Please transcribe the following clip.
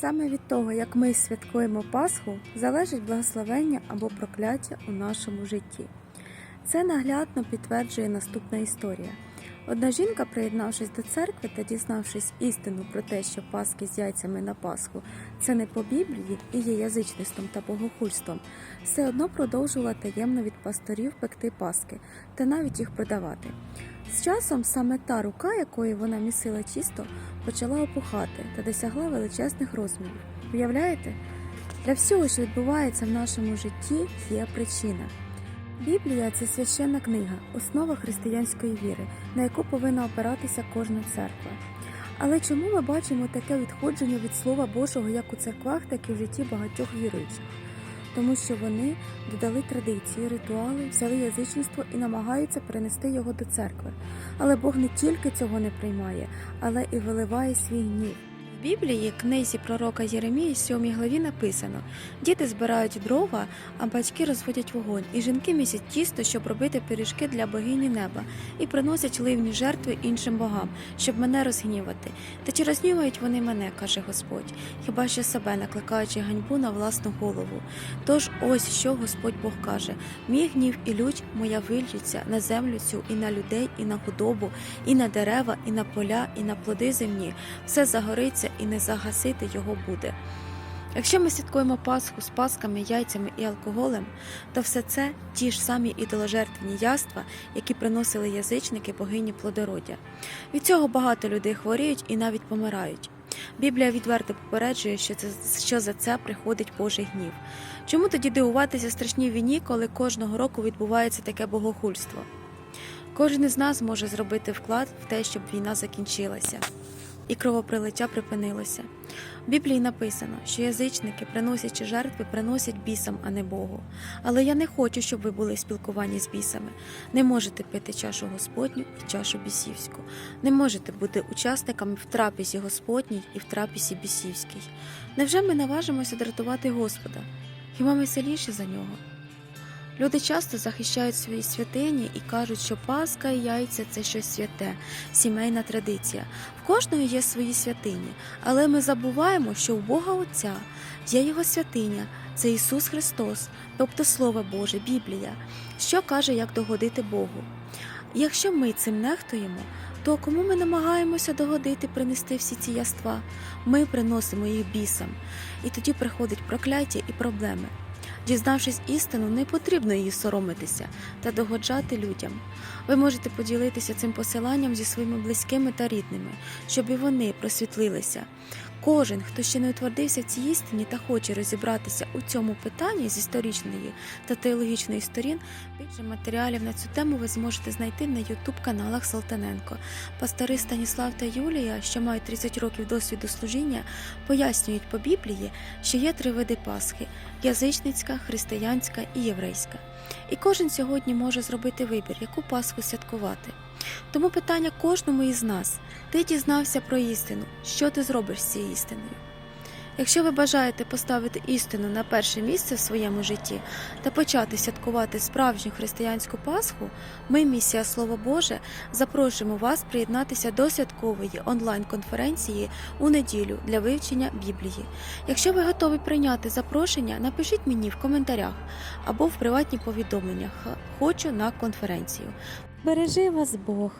Саме від того, як ми святкуємо Пасху, залежить благословення або прокляття у нашому житті. Це наглядно підтверджує наступна історія. Одна жінка, приєднавшись до церкви та дізнавшись істину про те, що паски з яйцями на Пасху це не по Біблії і є язичництвом та богохульством, все одно продовжувала таємно від пасторів пекти паски та навіть їх продавати. З часом саме та рука, якою вона місила тісто, почала опухати та досягла величезних розмірів. Уявляєте? Для всього, що відбувається в нашому житті, є причина. Біблія це священна книга, основа християнської віри, на яку повинна опиратися кожна церква. Але чому ми бачимо таке відходження від Слова Божого як у церквах, так і в житті багатьох віруючих? Тому що вони додали традиції, ритуали, взяли язичництво і намагаються перенести його до церкви. Але Бог не тільки цього не приймає, але і виливає свій гнів. Біблії, книзі пророка Єремії, 7 главі написано: діти збирають дрова, а батьки розводять вогонь, і жінки місять тісто, щоб робити пиріжки для богині неба, і приносять ливні жертви іншим богам, щоб мене розгнівати. Та чи розгнівають вони мене, каже Господь, хіба що себе накликаючи ганьбу на власну голову. Тож ось що Господь Бог каже: мій гнів і лють моя вильються на землю цю, і на людей, і на худобу, і на дерева, і на поля, і на плоди земні. Все загориться і не загасити його буде. Якщо ми святкуємо Пасху з пасками, яйцями і алкоголем, то все це ті ж самі ідоложертвені яства, які приносили язичники богині плодородя. Від цього багато людей хворіють і навіть помирають. Біблія відверто попереджує, що це що за це приходить Божий гнів. Чому тоді дивуватися страшній війні, коли кожного року відбувається таке богохульство? Кожен із нас може зробити вклад в те, щоб війна закінчилася і кровоприлиття припинилося. В Біблії написано, що язичники, приносячи жертви, приносять бісам, а не Богу. Але я не хочу, щоб ви були в спілкуванні з бісами. Не можете пити чашу Господню і чашу бісівську. Не можете бути учасниками в трапезі Господній і в трапезі бісівській. Невже ми наважимося дратувати Господа? Хіба ми сильніші за нього? Люди часто захищають свої святині і кажуть, що Пасха і яйця це щось святе, сімейна традиція. В кожного є свої святині, але ми забуваємо, що у Бога Отця є його святиня, це Ісус Христос, тобто Слово Боже, Біблія, що каже, як догодити Богу. Якщо ми цим нехтуємо, то кому ми намагаємося догодити принести всі ці яства? Ми приносимо їх бісам, і тоді приходить прокляття і проблеми. Дізнавшись істину, не потрібно її соромитися та догоджати людям. Ви можете поділитися цим посиланням зі своїми близькими та рідними, щоб і вони просвітлилися. Кожен, хто ще не утвердився в цій істині та хоче розібратися у цьому питанні з історичної та теологічної сторін, більше матеріалів на цю тему ви зможете знайти на ютуб каналах Салтаненко. Пастори Станіслав та Юлія, що мають 30 років досвіду служіння, пояснюють по Біблії, що є три види Пасхи: язичницька, християнська і єврейська. І кожен сьогодні може зробити вибір, яку Пасху святкувати. Тому питання кожному із нас: ти дізнався про істину, що ти зробиш з цією істиною? Якщо ви бажаєте поставити істину на перше місце в своєму житті та почати святкувати справжню християнську Пасху, ми, місія Слово Боже, запрошуємо вас приєднатися до святкової онлайн-конференції у неділю для вивчення Біблії. Якщо ви готові прийняти запрошення, напишіть мені в коментарях або в приватні повідомлення. Хочу на конференцію. Бережи вас Бог!